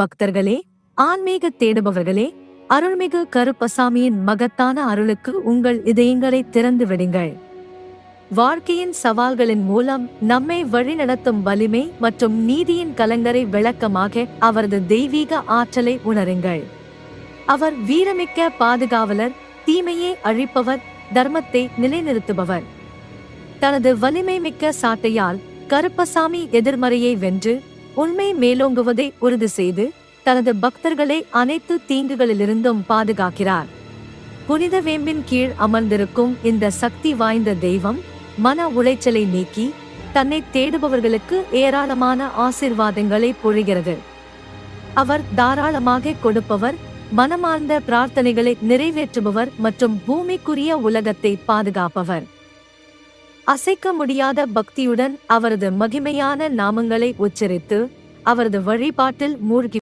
பக்தர்களே ஆன்மீக தேடுபவர்களே அருள்மிகு கருப்பசாமியின் மகத்தான அருளுக்கு உங்கள் இதயங்களை திறந்து விடுங்கள். வாழ்க்கையின் சவால்களின் மூலம் நம்மை வழிநடத்தும் வலிமை மற்றும் நீதியின் கலங்கரை விளக்கமாக அவரது தெய்வீக ஆற்றலை உணருங்கள். அவர் வீரமிக்க பாதுகாவலர் தீமையை அழிப்பவர் தர்மத்தை நிலைநிறுத்துபவர். தனது வலிமை மிக்க சாட்டையால் கருப்பசாமி எதிர்மறையை வென்று உண்மை மேலோங்குவதை உறுதி செய்து தனது பக்தர்களை அனைத்து தீங்குகளிலிருந்தும் பாதுகாக்கிறார். புனித வேம்பின் கீழ் அமர்ந்திருக்கும் இந்த சக்தி வாய்ந்த தெய்வம் மன உளைச்சலை நீக்கி தன்னை தேடுபவர்களுக்கு ஏராளமான ஆசிர்வாதங்களை பொழிகிறது. அவர் தாராளமாக கொடுப்பவர் மனமார்ந்த பிரார்த்தனைகளை நிறைவேற்றுபவர் மற்றும் பூமிக்குரிய உலகத்தை பாதுகாப்பவர். அசைக்க முடியாத பக்தியுடன் அவரது மகிமையான நாமங்களை உச்சரித்து அவரது வழிபாட்டில் மூழ்கி